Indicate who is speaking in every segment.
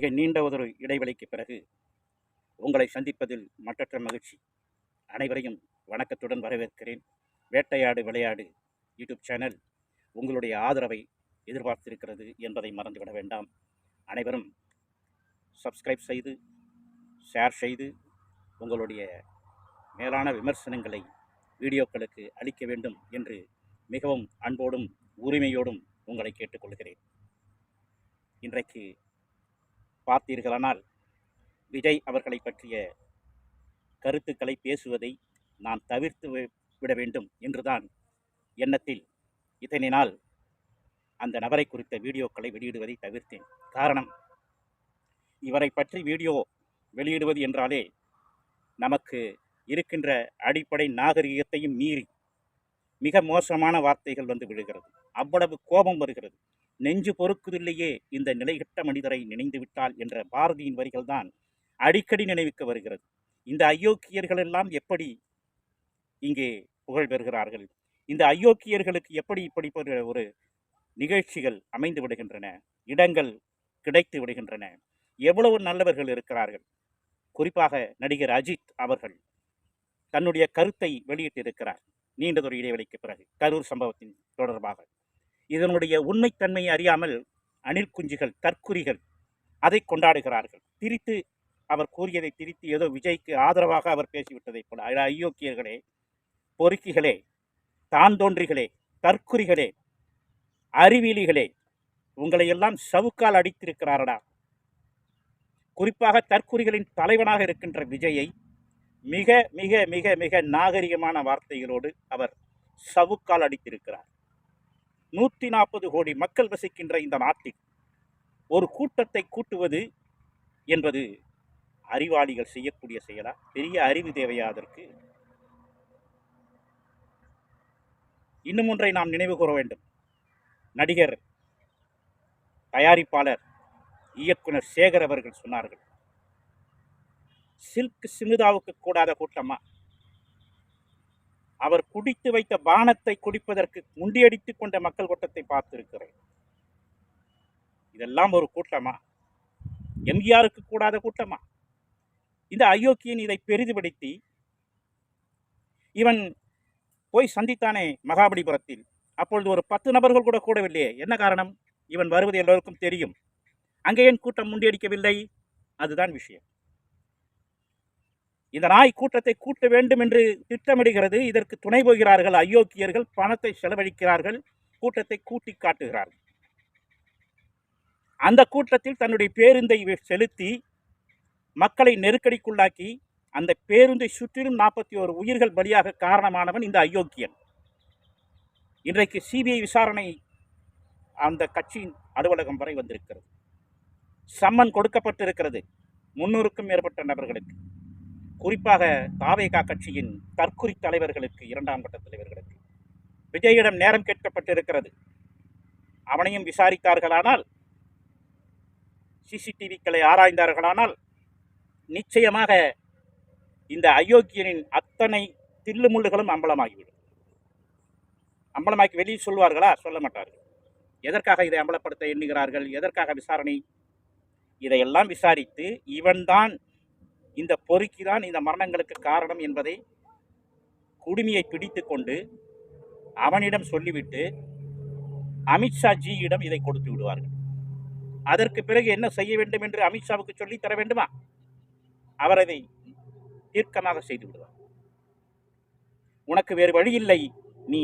Speaker 1: மிக நீண்ட ஒரு இடைவெளிக்கு பிறகு உங்களை சந்திப்பதில் மற்றற்ற மகிழ்ச்சி. அனைவரையும் வணக்கத்துடன் வரவேற்கிறேன். வேட்டையாடு விளையாடு யூடியூப் சேனல் உங்களுடைய ஆதரவை எதிர்பார்த்திருக்கிறது என்பதை மறந்துவிட வேண்டாம். அனைவரும் சப்ஸ்கிரைப் செய்து ஷேர் செய்து உங்களுடைய மேலான விமர்சனங்களை வீடியோக்களுக்கு அளிக்க வேண்டும் என்று மிகவும் அன்போடும் உரிமையோடும் உங்களை கேட்டுக்கொள்கிறேன். இன்றைக்கு பார்த்தீர்களானால் விஜய் அவர்களை பற்றிய கருத்துக்களை பேசுவதை நான் தவிர்த்து விட வேண்டும் என்றுதான் எண்ணத்தில் இத்தனை நாள் அந்த நபரை குறித்த வீடியோக்களை வெளியிடுவதை தவிர்த்தேன். காரணம் இவரை பற்றி வீடியோ வெளியிடுவது என்றாலே நமக்கு இருக்கின்ற அடிப்படை நாகரிகத்தையும் மீறி மிக மோசமான வார்த்தைகள் வந்து விழுகிறது. அவ்வளவு கோபம் வருகிறது. நெஞ்சு பொறுக்குதில்லையே இந்த நிலைகட்ட மனிதரை நினைந்து விட்டால் என்ற பாரதியின் வரிகள்தான் அடிக்கடி நினைவுக்கு வருகிறது. இந்த அயோக்கியர்கள் எல்லாம் எப்படி இங்கே புகழ் பெறுகிறார்கள்? இந்த அயோக்கியர்களுக்கு எப்படி இப்படி ஒரு நிகழ்ச்சிகள் அமைந்து விடுகின்றன? இடங்கள் கிடைத்து விடுகின்றன. எவ்வளவு நல்லவர்கள் இருக்கிறார்கள்? குறிப்பாக நடிகர் அஜித் அவர்கள் தன்னுடைய கருத்தை வெளியிட்டிருக்கிறார். நீண்டதொரு இடைவெளிக்கு பிறகு கரூர் சம்பவத்தின் தொடர்பாக. இதனுடைய உண்மைத்தன்மையை அறியாமல் அணில் குஞ்சுகள் தற்குறிகள் அதை கொண்டாடுகிறார்கள். திரித்து அவர் கூறியதை திரித்து ஏதோ விஜய்க்கு ஆதரவாக அவர் பேசிவிட்டதைப் போல. அயோக்கியர்களே பொறுக்கிகளே தான் தோன்றிகளே தற்குறிகளே அறிவியலிகளே உங்களை எல்லாம் சவுக்கால் அடித்திருக்கிறாரடா. குறிப்பாக தற்குறிகளின் தலைவனாக இருக்கின்ற விஜயை மிக மிக மிக மிக நாகரிகமான வார்த்தைகளோடு அவர் சவுக்கால் அடித்திருக்கிறார். நூற்றி நாற்பது கோடி மக்கள் வசிக்கின்ற இந்த நாட்டில் ஒரு கூட்டத்தை கூட்டுவது என்பது அறிவாளிகள் செய்யக்கூடிய செயலா? பெரிய அறிவு தேவையா அதற்கு? இன்னும் ஒன்றை நாம் நினைவு கூற வேண்டும். நடிகர் தயாரிப்பாளர் இயக்குனர் சேகர் அவர்கள் சொன்னார்கள் சில்க் சிமிதாவுக்கு கூடாத கூட்டமா? அவர் குடித்து வைத்த பானத்தை குடிப்பதற்கு முண்டியடித்துக் கொண்ட மக்கள் கூட்டத்தை பார்த்திருக்கிறேன். இதெல்லாம் ஒரு கூட்டமா? எம்ஜிஆருக்கு கூடாத கூட்டமா? இந்த அயோக்கியன் இதை பெரிதுபடுத்தி இவன் போய் சந்தித்தானே மகாபலிபுரத்தில். அப்பொழுது ஒரு பத்து நபர்கள் கூட கூடவில்லையே. என்ன காரணம்? இவன் வருவது எல்லோருக்கும் தெரியும். அங்கே ஏன் கூட்டம் முண்டியடிக்கவில்லை? அதுதான் விஷயம். இந்த நாய் கூட்டத்தை கூட்ட வேண்டும் என்று திட்டமிடுகிறது. இதற்கு துணை போகிறார்கள் அயோக்கியர்கள். பணத்தை செலவழிக்கிறார்கள். கூட்டத்தை கூட்டி காட்டுகிறார்கள். அந்த கூட்டத்தில் தன்னுடைய பேருந்தை செலுத்தி மக்களை நெருக்கடிக்குள்ளாக்கி அந்த பேருந்தை சுற்றிலும் நாற்பத்தி ஒரு உயிர்கள் பலியாக காரணமானவன் இந்த அயோக்கியன். இன்றைக்கு சிபிஐ விசாரணை அந்த கட்சியின் அலுவலகம் வரை வந்திருக்கிறது. சம்மன் கொடுக்கப்பட்டிருக்கிறது. முன்னூறுக்கும் மேற்பட்ட நபர்களுக்கு. குறிப்பாக தாவேகா கட்சியின் தற்குறி தலைவர்களுக்கு இரண்டாம் கட்ட தலைவர்களுக்கு. விஜயிடம் நேரம் கேட்கப்பட்டிருக்கிறது. அவனையும் விசாரித்தார்களானால் சிசிடிவிக்களை ஆராய்ந்தார்களானால் நிச்சயமாக இந்த அயோக்கியனின் அத்தனை தில்லுமுள்ளுகளும் அம்பலமாகிவிடும். அம்பலமாக்கி வெளியே சொல்வார்களா? சொல்ல மாட்டார்கள். எதற்காக இதை அம்பலப்படுத்த எண்ணுகிறார்கள்? எதற்காக விசாரணை? இதையெல்லாம் விசாரித்து இவன்தான் இந்த பொறுக்கி தான் இந்த மரணங்களுக்கு காரணம் என்பதை குடுமியை பிடித்து கொண்டு அவனிடம் சொல்லிவிட்டு அமித்ஷா ஜியிடம் இதை கொடுத்து விடுவார்கள். அதற்கு பிறகு என்ன செய்ய வேண்டும் என்று அமித்ஷாவுக்கு சொல்லி தர வேண்டுமா? அவர் அதை தீர்க்கமாக செய்து விடுவார். உனக்கு வேறு வழி இல்லை நீ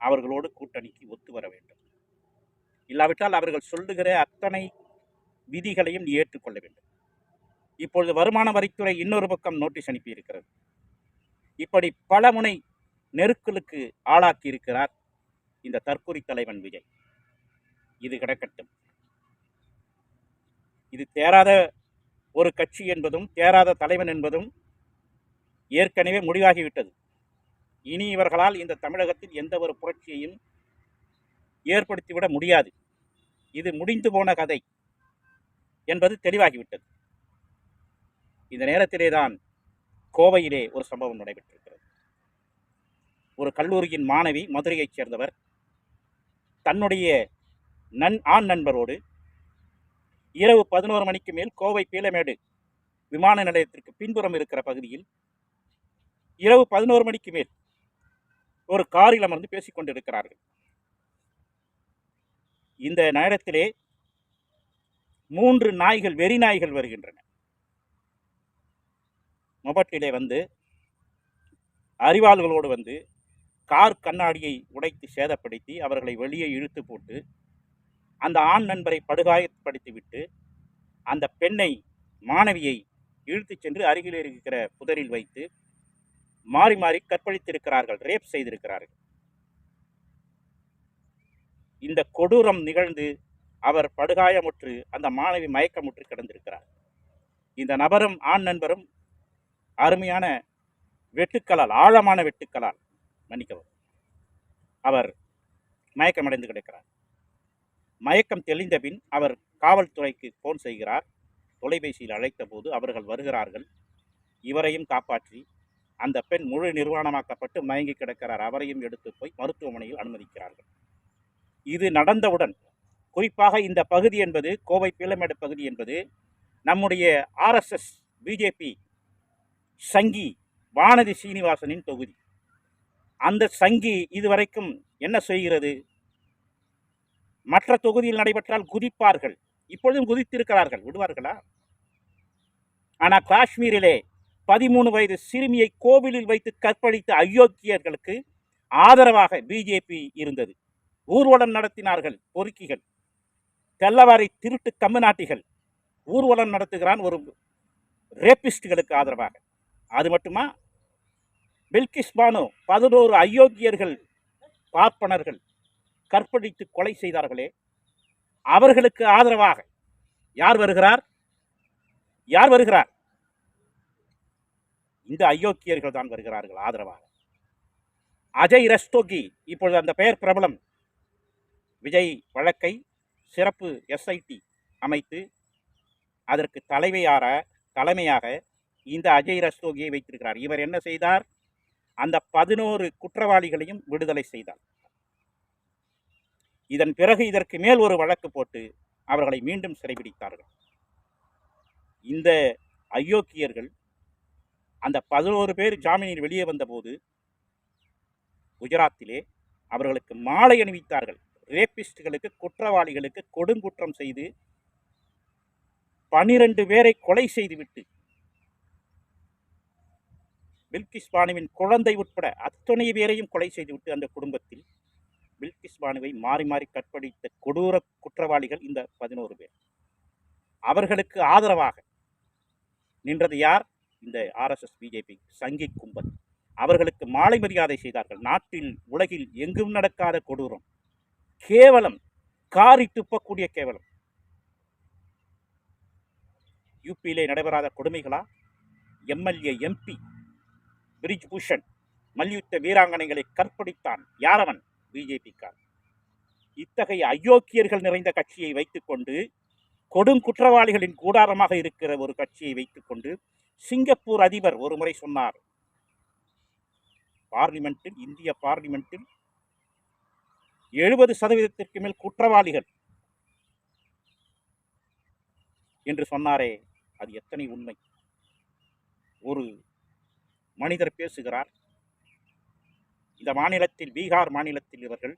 Speaker 1: அவர்களோடு கூட்டணிக்கு ஒத்து வர வேண்டும். இல்லாவிட்டால் அவர்கள் சொல்லுகிற அத்தனை விதிகளையும் நீ ஏற்றுக்கொள்ள வேண்டும். இப்பொழுது வருமான வரித்துறை இன்னொரு பக்கம் நோட்டீஸ் அனுப்பியிருக்கிறது. இப்படி பல முனை நெருக்கலுக்கு ஆளாக்கி இருக்கிறார் இந்த தற்கொலை தலைவன் விஜய். இது கிடக்கட்டும். இது தேராத ஒரு கட்சி என்பதும் தேராத தலைவன் என்பதும் ஏற்கனவே முடிவாகிவிட்டது. இனி இவர்களால் இந்த தமிழகத்தில் எந்த ஒரு புரட்சியையும் ஏற்படுத்திவிட முடியாது. இது முடிந்து போன கதை என்பது தெளிவாகிவிட்டது. இந்த நேரத்திலே தான் கோவையிலே ஒரு சம்பவம் நடைபெற்றிருக்கிறது. ஒரு கல்லூரியின் மாணவி மதுரையைச் சேர்ந்தவர் தன்னுடைய நன் ஆண் நண்பரோடு இரவு பதினோரு மணிக்கு மேல் கோவை பீலமேடு விமான நிலையத்திற்கு பின்புறம் இருக்கிற பகுதியில் இரவு பதினோரு மணிக்கு மேல் ஒரு காரில் அமர்ந்து பேசிக்கொண்டிருக்கிறார்கள் இந்த நேரத்திலே மூன்று நாய்கள் வெறி நாய்கள் வருகின்றன. முபட்டிலே வந்து அறிவாள்களோடு வந்து கார் கண்ணாடியை உடைத்து சேதப்படுத்தி அவர்களை வெளியே இழுத்து போட்டு அந்த ஆண் நண்பரை படுகாயப்படுத்திவிட்டு அந்த பெண்ணை மாணவியை இழுத்துச் சென்று அருகில் இருக்கிற புதரில் வைத்து மாறி மாறி கற்பழித்திருக்கிறார்கள் ரேப் செய்திருக்கிறார்கள். இந்த கொடூரம் நிகழ்ந்து அவர் படுகாயமுற்று அந்த மாணவி மயக்கமுற்று கிடந்திருக்கிறார். இந்த நபரும் ஆண் நண்பரும் அருமையான வெட்டுக்களால் ஆழமான வெட்டுக்களால் மன்னிக்கவும். அவர் மயக்கமடைந்து கிடக்கிறார். மயக்கம் தெளிந்த பின் அவர் காவல்துறைக்கு ஃபோன் செய்கிறார். தொலைபேசியில் அழைத்த போது அவர்கள் வருகிறார்கள். இவரையும் காப்பாற்றி அந்த பெண் முழு நிர்வாணமாக்கப்பட்டு மயங்கி கிடக்கிறார். அவரையும் எடுத்து போய் மருத்துவமனையில் அனுமதிக்கிறார்கள். இது நடந்தவுடன் குறிப்பாக இந்த பகுதி என்பது கோவை பீளமேடு பகுதி என்பது நம்முடைய ஆர்எஸ்எஸ் பிஜேபி சங்கி வானதி சீனிவாசனின் தொகுதி. அந்த சங்கி இதுவரைக்கும் என்ன செய்கிறது? மற்ற தொகுதியில் நடைபெற்றால் குதிப்பார்கள். இப்பொழுதும் குதித்திருக்கிறார்கள். விடுவார்களா? ஆனால் காஷ்மீரிலே பதிமூணு வயது சிறுமியை கோவிலில் வைத்து கற்பழித்த அயோக்கியர்களுக்கு ஆதரவாக பிஜேபி இருந்தது. ஊர்வலம் நடத்தினார்கள் பொறுக்கிகள். தெல்லவாரி திருட்டு கம்முநாட்டிகள் ஊர்வலம் நடத்துகிறான் ஒரு ரேபிஸ்டுகளுக்கு ஆதரவாக. அது மட்டுமா? பில்கிஸ் பானு பதினோரு அயோக்கியர்கள் பார்ப்பனர்கள் கற்பழித்து கொலை செய்தார்களே. அவர்களுக்கு ஆதரவாக யார் வருகிறார்? யார் வருகிறார்? இந்த அயோக்கியர்கள் தான் வருகிறார்கள் ஆதரவாக. அஜய் ரஸ்தோகி இப்பொழுது அந்த பெயர் பிரபலம். விஜய் வழக்கை சிறப்பு எஸ்ஐடி அமைத்து அதற்கு தலைவையார தலைமையாக இந்த அஜய் ரஸ்தோகியை வைத்திருக்கிறார். இவர் என்ன செய்தார்? அந்த பதினோரு குற்றவாளிகளையும் விடுதலை செய்தார். இதன் பிறகு இதற்கு மேல் ஒரு வழக்கு போட்டு அவர்களை மீண்டும் சிறைபிடித்தார்கள். இந்த அயோக்கியர்கள் அந்த பதினோரு பேர் ஜாமீனில் வெளியே வந்தபோது குஜராத்திலே அவர்களுக்கு மாலை அணிவித்தார்கள். ரேபிஸ்டுகளுக்கு குற்றவாளிகளுக்கு கொடுங்குற்றம் செய்து பனிரெண்டு பேரை கொலை செய்துவிட்டு பில்கிஸ் பானுவின் குழந்தை உட்பட அத்தனை பேரையும் கொலை செய்துவிட்டு அந்த குடும்பத்தில் பில்கிஸ் பானுவை மாறி மாறி கற்பழித்த கொடூர குற்றவாளிகள் இந்த பதினோரு பேர். அவர்களுக்கு ஆதரவாக நின்றது யார்? இந்த ஆர்எஸ்எஸ் பிஜேபி சங்கி கும்பல். அவர்களுக்கு மாலை மரியாதை செய்தார்கள். நாட்டில் உலகில் எங்கும் நடக்காத கொடூரம். கேவலம். காரி துப்பக்கூடிய கேவலம். யூபியிலே நடைபெறாத கொடுமைகளா? எம்எல்ஏ எம்பி பிரிஜ் பூஷன் மல்யுத்த வீராங்கனைகளை கற்பழித்தான். யாரவன்? பிஜேபிக்கார். இத்தகைய அயோக்கியர்கள் நிறைந்த கட்சியை வைத்துக்கொண்டு கொடுங்குற்றவாளிகளின் கூடாரமாக இருக்கிற ஒரு கட்சியை வைத்துக்கொண்டு சிங்கப்பூர் அதிபர் ஒரு முறை சொன்னார். பார்லிமெண்ட்டில் இந்திய பார்லிமெண்ட்டில் எழுபது சதவீதத்திற்கு மேல் குற்றவாளிகள் என்று சொன்னாரே. அது எத்தனை உண்மை? ஒரு மனிதர் பேசுகிறார். இந்த மாநிலத்தில் பீகார் மாநிலத்தில் இவர்கள்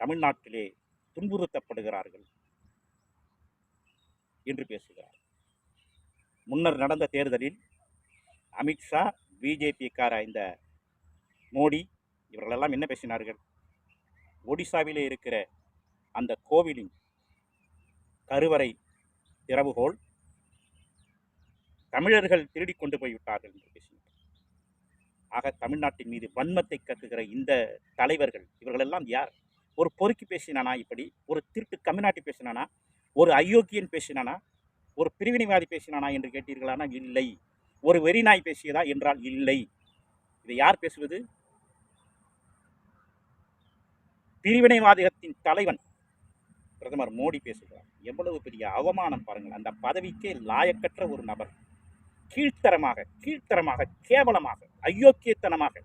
Speaker 1: தமிழ்நாட்டிலே துன்புறுத்தப்படுகிறார்கள் என்று பேசுகிறார். முன்னர் நடந்த தேர்தலில் அமித்ஷா பிஜேபிக்கார இந்த மோடி இவர்களெல்லாம் என்ன பேசினார்கள்? ஒடிசாவிலே இருக்கிற அந்த கோவிலின் கருவறை திறவுகோல் தமிழர்கள் திருடி கொண்டு போய் விட்டார்கள் என்று பேசினார் ஆக தமிழ்நாட்டின் மீது வன்மத்தை கக்குகிற இந்த தலைவர்கள் இவர்களெல்லாம் யார்? ஒரு பொறுக்கி பேசினானா இப்படி? ஒரு திருட்டு கம்யூனாட்டி பேசினானா? ஒரு அயோக்கியன் பேசினானா? ஒரு பிரிவினைவாதி பேசினானா என்று கேட்டீர்களானா? இல்லை. ஒரு வெறிநாய் பேசியதா என்றால் இல்லை. இதை யார் பேசுவது? பிரிவினைவாதத்தின் தலைவன் பிரதமர் மோடி பேசுகிறார். எவ்வளவு பெரிய அவமானம் பாருங்கள். அந்த பதவிக்கே லாயக்கற்ற ஒரு நபர். கீழ்த்தரமாக கீழ்த்தரமாக கேவலமாக அயோக்கியத்தனமாக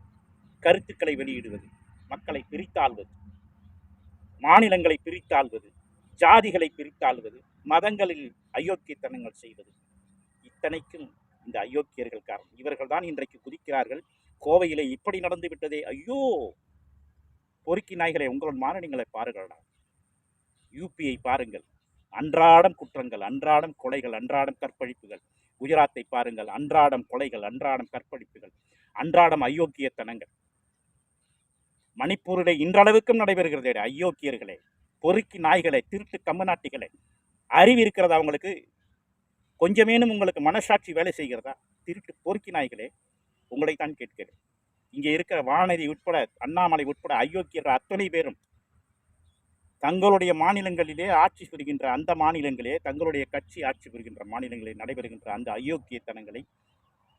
Speaker 1: கருத்துக்களை வெளியிடுவது மக்களை பிரித்தாள்வது மாநிலங்களை பிரித்தாள்வது ஜாதிகளை பிரித்தாள்வது மதங்களில் அயோக்கியத்தனங்கள் செய்வது. இத்தனைக்கும் இந்த அயோக்கியர்கள் காரணம். இவர்கள் தான் இன்றைக்கு குதிக்கிறார்கள். கோவையிலே இப்படி நடந்து விட்டதே. ஐயோ! பொறுக்கி நாய்களை உங்கள் மாநிலங்களை பாருங்களா யூபியை பாருங்கள். அன்றாடம் குற்றங்கள் அன்றாடம் கொலைகள் அன்றாடம் கற்பழிப்புகள். குஜராத்தை பாருங்கள். அன்றாடம் கொலைகள் அன்றாடம் கற்பழிப்புகள் அன்றாடம் அயோக்கியத்தனங்கள். மணிப்பூரிலே இன்றளவுக்கும் நடைபெறுகிறது அயோக்கியர்களே. பொறுக்கி நாய்களை திருட்டு கம்மநாட்டிகளை அறிவு இருக்கிறதா அவங்களுக்கு கொஞ்சமேனும் உங்களுக்கு மனசாட்சி வேலை செய்கிறதா? திருட்டு பொறுக்கி நாய்களே உங்களைத்தான் கேட்கிறேன். இங்கே இருக்கிற வானதி உட்பட அண்ணாமலை உட்பட அயோக்கியர்கள் அத்தனை பேரும் தங்களுடைய மாநிலங்களிலே ஆட்சி புரிகின்ற அந்த மாநிலங்களே தங்களுடைய கட்சி ஆட்சி புரிகின்ற மாநிலங்களில் நடைபெறுகின்ற அந்த அயோக்கியத்தனங்களை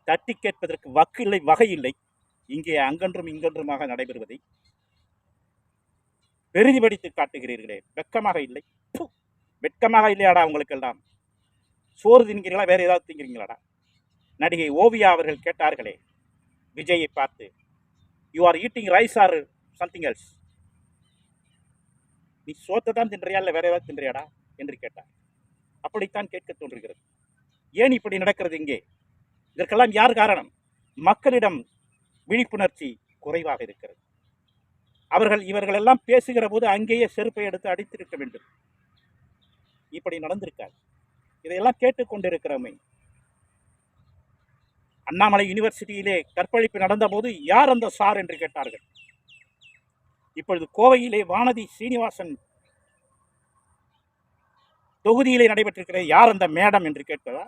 Speaker 1: தட்டி கேட்பதற்கு வக்கு இல்லை வகை இல்லை இங்கே அங்கன்றும் இங்கன்றுமாக நடைபெறுவதை பெரிதிபடித்து காட்டுகிறீர்களே. வெட்கமாக இல்லை. வெட்கமாக இல்லையாடா உங்களுக்கெல்லாம்? சோறு தின்கிறீங்களா வேறு ஏதாவது திங்கிறீங்களாடா நடிகை ஓவியா அவர்கள் கேட்டார்களே விஜயை பார்த்து you are eating rice or something else நீ சோத்தை தான் தின்றியா இல்லை வேற ஏதாவது தின்றியாடா? என்று கேட்டார். அப்படித்தான் கேட்க தோன்றுகிறது. ஏன் இப்படி நடக்கிறது இங்கே? இதற்கெல்லாம் யார் காரணம்? மக்களிடம் விழிப்புணர்ச்சி குறைவாக இருக்கிறது. அவர்கள் இவர்கள் எல்லாம் பேசுகிற போது அங்கேயே செருப்பை எடுத்து அடித்திருக்க வேண்டும். இப்படி நடந்திருக்காது. இதையெல்லாம் கேட்டுக்கொண்டிருக்கிறோமே அண்ணாமலை யூனிவர்சிட்டியிலே கற்பழிப்பு நடந்தபோது யார் அந்த சார் என்று கேட்டார்கள்? இப்பொழுது கோவையிலே வானதி சீனிவாசன் தொகுதியிலே நடைபெற்றிருக்கிற யார் அந்த மேடம் என்று கேட்பதா?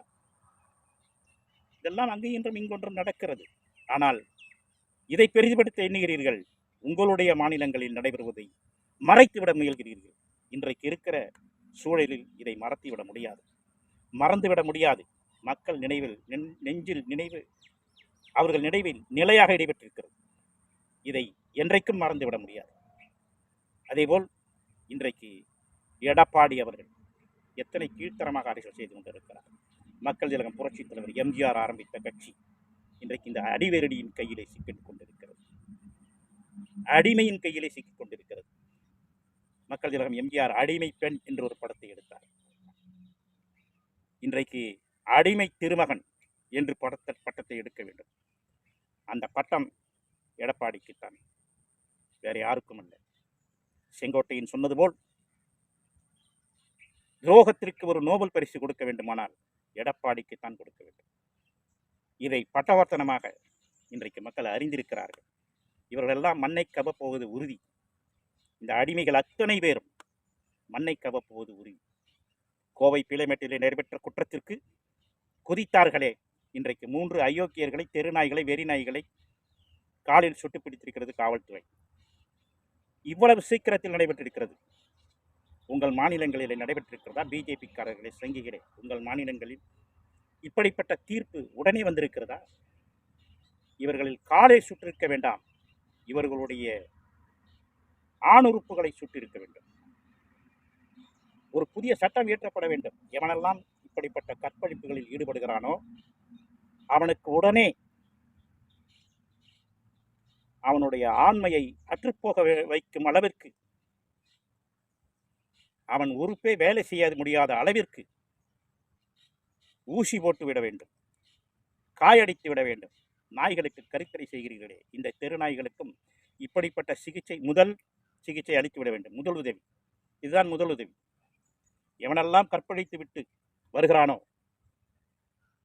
Speaker 1: இதெல்லாம் அங்கு இன்றும் இங்கொன்றும் நடக்கிறது. ஆனால் இதை பெரிதுபடுத்த எண்ணுகிறீர்கள். உங்களுடைய மாநிலங்களில் நடைபெறுவதை மறைத்துவிட முயல்கிறீர்கள். இன்றைக்கு இருக்கிற சூழலில் இதை மறத்திவிட முடியாது. மறந்துவிட முடியாது. மக்கள் நினைவில் நெஞ்சில் நினைவு அவர்கள் நினைவில் நிலையாக இடைபெற்றிருக்கிறது. இதை என்றைக்கும் மறந்துவிட முடியாது. அதேபோல் இன்றைக்கு எடப்பாடி அவர்கள் எத்தனை கீழ்த்தரமாக அரசியல் செய்து கொண்டிருக்கிறார் மக்கள் திலகம் புரட்சித் தலைவர் எம்ஜிஆர் ஆரம்பித்த கட்சி இன்றைக்கு இந்த அடிவேரடியின் கையிலே சிக்கிக் கொண்டிருக்கிறது. அடிமையின் கையிலே சிக்கிக் கொண்டிருக்கிறது. மக்கள் திலகம் எம்ஜிஆர் அடிமை பெண் என்று ஒரு படத்தை எடுத்தார். இன்றைக்கு அடிமை திருமகன் என்று படத்த பட்டத்தை எடுக்க வேண்டும். அந்த பட்டம் எடப்பாடிக்குத்தான் வேறு யாருக்கும் அல்ல. செங்கோட்டையின் சொன்னது போல் துரோகத்திற்கு ஒரு நோபல் பரிசு கொடுக்க வேண்டுமானால் எடப்பாடிக்குத்தான் கொடுக்க வேண்டும். இதை பட்டவர்த்தனமாக இன்றைக்கு மக்கள் அறிந்திருக்கிறார்கள். இவர்களெல்லாம் மண்ணை கவப்போவது உறுதி. இந்த அடிமைகள் அத்தனை பேரும் மண்ணை கவப்போவது உறுதி. கோவை பிளைமேட்டிலே நடைபெற்ற குற்றத்திற்கு குதித்தார்களே. இன்றைக்கு மூன்று அயோக்கியர்களை தெருநாய்களை வெறிநாய்களை காலில் சுட்டு பிடித்திருக்கிறது காவல்துறை. இவ்வளவு சீக்கிரத்தில் நடைபெற்றிருக்கிறது. உங்கள் மாநிலங்களிலே நடைபெற்றிருக்கிறதா? பிஜேபிக்காரர்களே சங்கிகளே உங்கள் மாநிலங்களில் இப்படிப்பட்ட தீர்ப்பு உடனே வந்திருக்கிறதா? இவர்களில் காலை சுற்றிருக்க வேண்டாம். இவர்களுடைய ஆணுறுப்புகளை சுட்டிருக்க வேண்டும். ஒரு புதிய சட்டம் இயற்றப்பட வேண்டும். எவனெல்லாம் இப்படிப்பட்ட கற்பழிப்புகளில் ஈடுபடுகிறானோ அவனுக்கு உடனே அவனுடைய ஆண்மையை அற்றுப்போக வை- வைக்கும் அளவிற்கு. அவன் உறுப்பே வேலை செய்ய முடியாத அளவிற்கு. ஊசி போட்டு விட வேண்டும். காயடித்து விட வேண்டும். நாய்களுக்கு கருத்தடை செய்கிறீர்களே. இந்த தெரு நாய்களுக்கும் இப்படிப்பட்ட சிகிச்சை முதல் சிகிச்சை அளித்து விட வேண்டும். முதல் உதவி. இதுதான் முதல் உதவி. எவனெல்லாம் கற்பழித்து விட்டு வருகிறானோ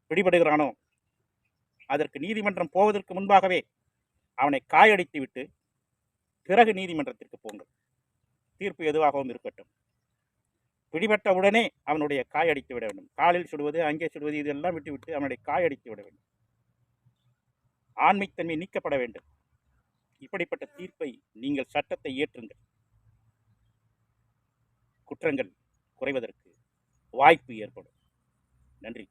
Speaker 1: பிடிபடுகிறானோ அதற்கு நீதிமன்றம் போவதற்கு முன்பாகவே அவனை காயடித்து விட்டு பிறகு நீதிமன்றத்திற்கு போங்கள். தீர்ப்பு எதுவாகவும் இருக்கட்டும். பிடிபட்ட உடனே அவனுடைய காயடித்து விட வேண்டும். காலில் சுடுவது அங்கே சுடுவது இதெல்லாம் விட்டுவிட்டு அவனுடைய காயடித்து விட வேண்டும். ஆண்மைத்தன்மை நீக்கப்பட வேண்டும். இப்படிப்பட்ட தீர்ப்பை நீங்கள் சட்டத்தை இயற்றுங்கள் குற்றங்கள் குறைவதற்கு வாய்ப்பு ஏற்படும். நன்றி.